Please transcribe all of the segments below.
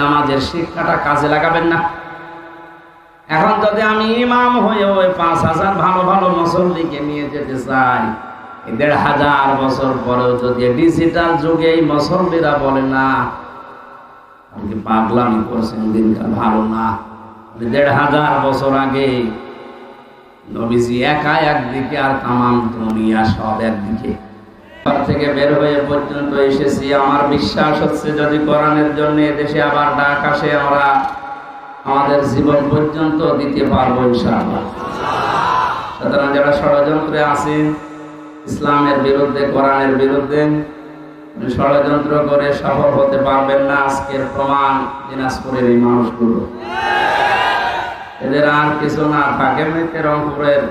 নামাজের শিক্ষাটা কাজে লাগাবেন না। এখন যদি আমি ইমাম হয়ে ওই পাঁচ হাজার ভালো ভালো মুসল্লিকে নিয়ে যেতে চাই দেড় হাজার বছর পরেও যদি ডিজিটাল যুগে এই মুসল্লিরা বলে, না পাগলামি করছেন দিনকাল ভালো না। দেড় হাজার বছর আগে নবীজি একা একদিকে আর তামাম দুনিয়া সব একদিকে বের হয়ে পর্যন্ত এসেছি। আমার বিশ্বাস হচ্ছে যদি কোরআনের জন্য দেশে আবার ডাক আসে, আমরা আমাদের জীবন পর্যন্ত দিতে পারব সুতরাং যারা ষড়যন্ত্রে আছেন ইসলামের বিরুদ্ধে, কোরআনের বিরুদ্ধে ষড়যন্ত্র করে সফল হতে পারবেন না আজকের প্রমাণ দিনাজপুরের এই মানুষগুলো। এদের আর কিছু না থাকে রংপুরের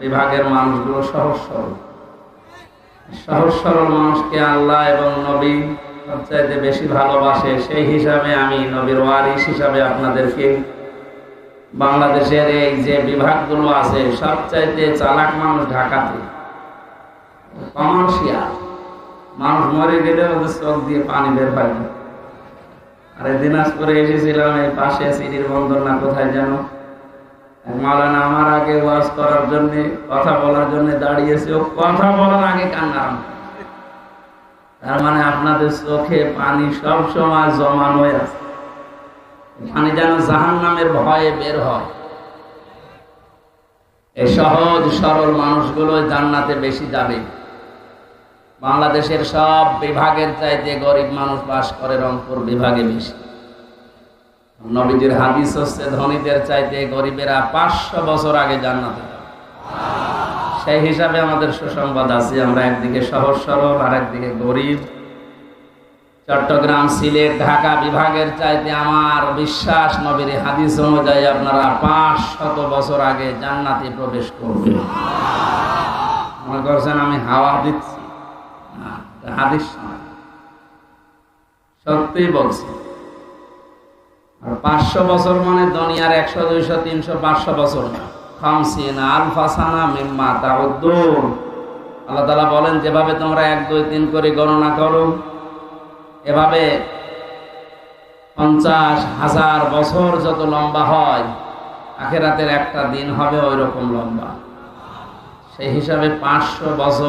বিভাগের মানুষগুলো সহজ সরল। সহজ সরল মানুষকে আল্লাহ এবং নবী সবচাইতে বেশি ভালোবাসে, সেই হিসাবে আমি নবীর ওয়ারিস হিসাবে আপনাদেরকে বাংলাদেশের এই যে বিভাগগুলো আছে, সবচাইতে চালাক মানুষ ঢাকাতে। কমার্শিয়াল। মানুষ মরে গেলে ওদের চোখ দিয়ে পানি বের হয় আর দিনাজপুরে এসেছিলাম, এই পাশে সিটির বন্দর না কোথায় যেন? এক মাওলানা আমার আগে ওয়াজ করার জন্য, কথা বলার জন্য দাঁড়িয়েছে। ও কথা বলার আগে কান্না তার মানে আপনাদের চোখে পানি সব সময় জমানো আছে। পানি যেন জাহান নামের ভয়ে বের হয়। এই সহজ, সরল মানুষগুলো জান্নাতে বেশি যাবে। বাংলাদেশের সব বিভাগের চাইতে গরিব মানুষ বাস করে রংপুর বিভাগে বেশি। নবীজির হাদিস হচ্ছে, ধনীদের চাইতে গরিবেরা পাঁচশো বছর আগে জান্নাতে। সেই হিসাবে আমাদের সুসংবাদ আছে, আমরা একদিকে সহজ সরল আর একদিকে গরিব। চট্টগ্রাম, সিলেট, ঢাকা বিভাগের চাইতে আমার বিশ্বাস নবীর হাদিস অনুযায়ী আপনারা পাঁচ শত বছর আগে জান্নাতে প্রবেশ করবেন মনে করছেন আমি হাওয়া দিচ্ছি? হাদিস সত্যি বলছি। পাঁচশো বছর মানে দুনিয়ার একশো, দুইশো, তিনশো, পাঁচশো বছর না। খামসিন, আলফাসানা মিম্মা আল্লাহ তালা বলেন, যেভাবে তোমরা এক, দুই, তিন করে গণনা করো, এভাবে পঞ্চাশ হাজার বছর যত লম্বা হয়, আখেরাতের একটা দিন হবে ওই রকম লম্বা। সেই হিসাবে পাঁচশো বছর